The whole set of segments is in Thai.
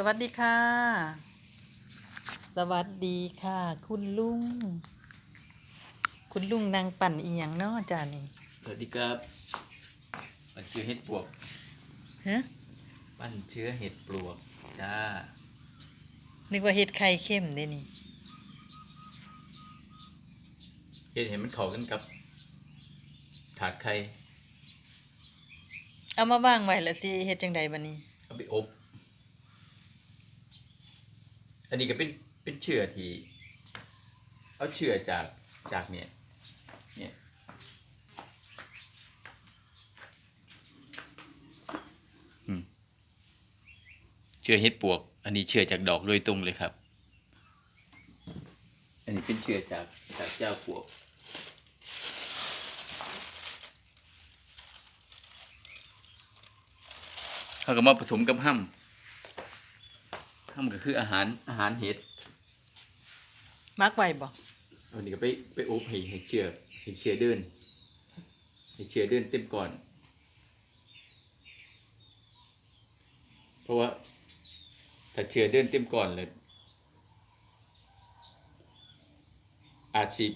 สวัสดีค่ะ สวัสดีค่ะ คุณลุง คุณลุงนางปั่นอีหยังเนาะจ้านี่สวัสดีครับมันเชื้อเห็ดปลวกฮะปั้นเชื้อเห็ดปลวกจ้านึกว่าเฮ็ดไข่เข้มเด้นี่เห็ดเห็นมันเข้ากันกับ ถาดไข่เอามาว่างไว้แล้วสิเฮ็ดจังใดบัดนี้เอาไปอบ อันนี้ก็เป็นเป็นเชื้อที่เอาเชื้อจากจากเนี่ยเนี่ยเชื้อเห็ดปวก อันนี้เชื้อจากดอกโดยตรงเลยครับ อันนี้เป็นเชื้อจากจากเจ้าปวกเขาก็มาผสมกับห้ำ ห้ำก็คืออาหารอาหารเห็ดมักไว้บ่อันนี้ก็ไปไปอบให้ให้เชื้อให้เชื้อเดินให้เชื้อเดินเต็มก่อน เพราะว่า ถ้าเชื้อเดินเต็มก่อนเลยอาชีพ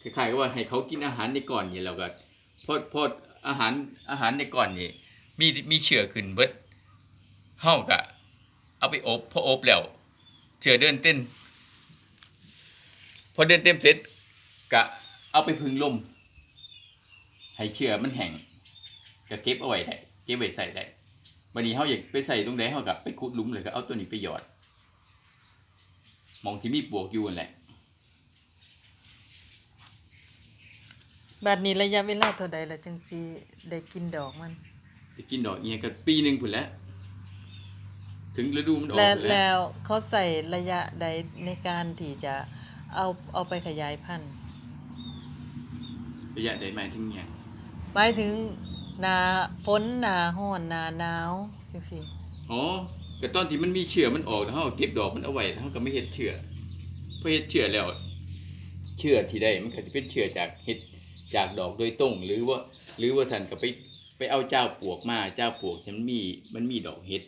คล้ายๆกับว่าให้เขากินอาหารในก่อนนี่แล้วก็พอพออาหารอาหารในก่อนนี่มีมีเชื้อขึ้นเบิด เฮากะเอาไปอบพออบแล้วเชื้อเดินเต้น พอเดินเต็มเสร็จกะเอาไปพึ่งลมให้เชื้อมันแห้งก็เก็บเอาไว้ได้เก็บไว้ใส่ได้วันนี้เขาอยากไปใส่ตรงไหนเขากับไปขุดหลุมเลยก็เอาตัวนี้ไปหยอดหมองที่มีปลวกอยู่นั่นแหละบัดนี้ระยะเวลาเท่าใดล่ะจังสิได้กินดอกมันไปกินดอกเงี้ยก็ปีหนึ่งผุนแหล้ว ถึงฤดูมันออกและพุ่นแหล้วแล้วเขาใส่ระยะใดในการที่จะเอาเอาไปขยายพันธุ์ระยะใดหมายถึงเนี่ยหมายถึงหนาฝนหนาร้อนหนาหนาวจังซี่อ๋อแต่ตอนที่มันมีเชื้อมันออกแล้วเขาก็เก็บดอกมันเอาไว้แล้วเขาก็ไม่เห็ดเชื้อพอเห็ดเชื้อแล้ว เชื้อที่ได้มันก็จะเป็นเชื้อจากเห็ดจากดอกโดยตรง หรือว่า หรือว่าสันก็ไปไปเอาเจ้าปลวกมาเจ้าปลวกที่มันมีมันมีดอกเห็ด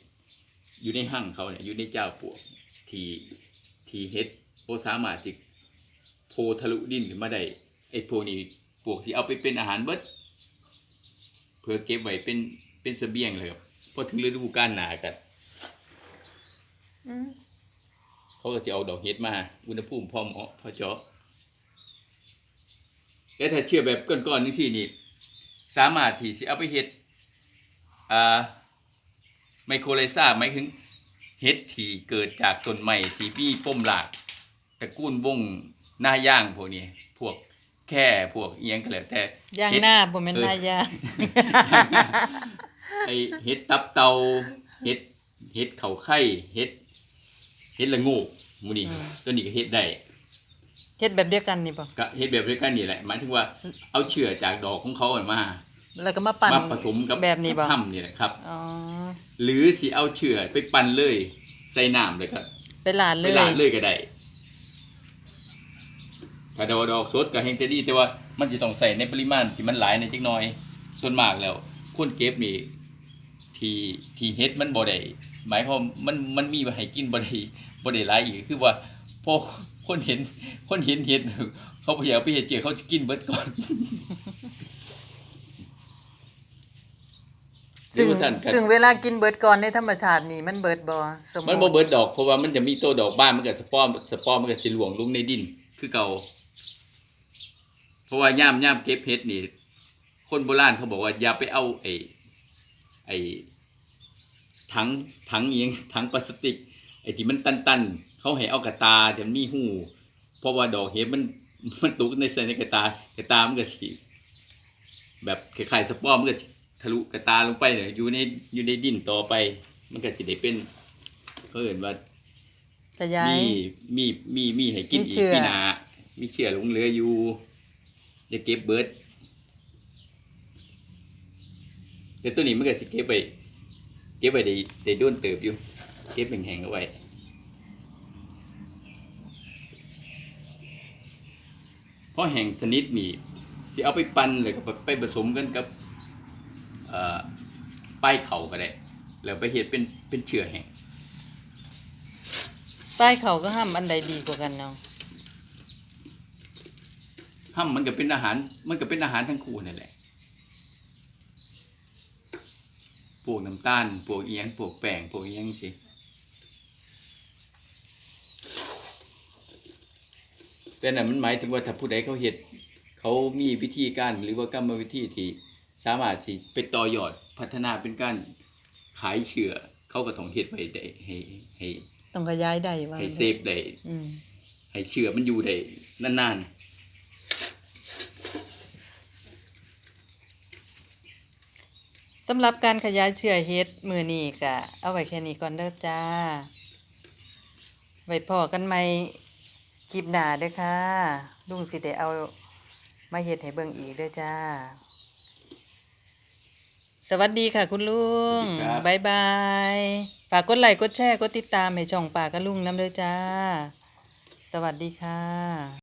อยู่ในหั่งเขาเนี่ยอยู่ในเจ้าปลวกที่ที่เห็ดโอสามารถจิโพทะลุดินขึ้นมาได้ไอ้พวกนี้ปลวกที่เอาไปเป็นอาหารเบิดเพื่อเก็บไว้เป็นเป็นเสบียงเลยครับพอถึงฤดูกาลหนากันอืมเขาก็จะเอาดอกเห็ดมา อุณหภูมิพอเหมาะพอเจาะแต่ถ้าเชื่อแบบก้อนๆนี่สินี่ สามารถที่จะเอาไปเห็ดอ่า ไมโครไลซาหมายถึงเห็ดที่เกิดจากต้นไม้ที่มีป้มหลากตระกูลวงหน้าย่างพวกนี้ พวกแค่พวกเอียงก็แล้วแต่ย่างเห็ดหน้าบ่แม่นเออหน้ายางไอเห็ดตับเตาเห็ดเห็ดเขาไข่เห็ดเห็ดละโงูมูนี่อืมตัวนี้ก็เห็ดได้เฮ็ดแบบเดียวกันนี่บ่ก็เฮ็ดแบบเดียวกันนี่แหละหมายถึงว่าเอาเชื้อจากดอกของเขาอะมา แล้วก็มาปั่นมาผสมกับแบบนี้บ่กับถ้ำนี่แหละครับอ๋อ หรือสิเอาเชื้อไปปั่นเลย ใส่น้ำเลยครับไปหลานไปเลยล้างเลยก็ได้ถ้าดอกดอกสดก็แห้งจะดีแต่ว่ามันจะต้องใส่ในปริมาณที่มันหลายในจักหน่อย ส่วนมากแล้วคนเก็บนี่ที่ที่เฮ็ดมันบ่ได้หมายความมันมันมีไว้ให้กินบ่ได้บ่ได้หลายอีกคือว่าพอคนเห็นคนเห็นเฮ็ดเขาพยายามไปเฮ็ดเจือเขาจะกินเบิดก่อน ซึ่งเรียกว่าสั่นกันซึ่งเวลากินเบิดก่อนในธรรมชาตินี่มันเบิดบ่สมมุมันติบ่เบิดดอกเพราะว่ามันจะมีโตดอกบ้านมันก็สปอร์มสปอร์มมันก็สิหลวงลงในดิน คือเก่า เพราะว่าย่ามย่ามเก็บเฮ็ดนี่ คนโบราณเขาบอกว่าอย่าไปเอาไอ้ไอ้ถังถังเอียงถังพลาสติก ไอ้ที่มันตันๆเขาให้เอากระตาเดี๋ยวมีหูเพราะว่าดอกเห็ดมันมันตกในใส่ในกระตากระตามันก็สิแบบคล้ายๆสปอร์มมันก็สิ ทะลุกระตาลงไปเนี่ยอยู่ในอยู่ในดินต่อไป มันก็สิได้เป็นเขาเห็นว่าขยาย มีมีมีมีให้กินมีอีเชื้กอ พี่นามีเชื่อหลงเหลืออยู่จะเก็บเบิดแต่ตัวนี้มันก็สิเก็บไปเก็บไปได้ได้โด้นเติบอยู่ เก็บแห้งๆเอาไว้เพราะแห้งสนิทนี่สิเอาไปปั่นเลยก็ไปผสมกันกับเอ่อ ป้ายเข่าก็ได้แล้วไปเฮ็ดเป็นเป็นเชื้อแห้งใต้เขาก็ห้ามอันใดดีกว่ากันเนาะห้ำมันก็เป็นอาหาร มันก็เป็นอาหารทั้งคู่นั่นแหละพวกน้ำตาลพวกเอียงพวกแป้งพวกเอียงสิแต่นั่นมันหมายถึงว่าถ้าผู้ใดเขาเฮ็ดเขามีวิธีการหรือว่ากรรมวิธีที่ สามารถสิไปต่อยอดพัฒนาเป็นการขายเชื้อเขาก็ต้องเฮ็ดไว้ได้ให้ให้ต้องขยายได้ว่าให้เซฟได้อืมให้เชื้อมันอยู่ได้นานๆสำหรับการขยายเชื้อเฮ็ดมือนี้ก็เอาไว้แค่นี้ก่อนเด้อจ้า ไว้พอกันใหม่คลิปหน้าเด้อค่ะลุงสิได้เอามาเฮ็ดให้เบิ่งอีกเด้อจ้า สวัสดีค่ะคุณลุงสวัสดีครับบ๊ายบายฝากกดไลค์กดแชร์กดติดตามให้ช่องป่ากับลุงน้ำเด้อจ้า สวัสดีค่ะ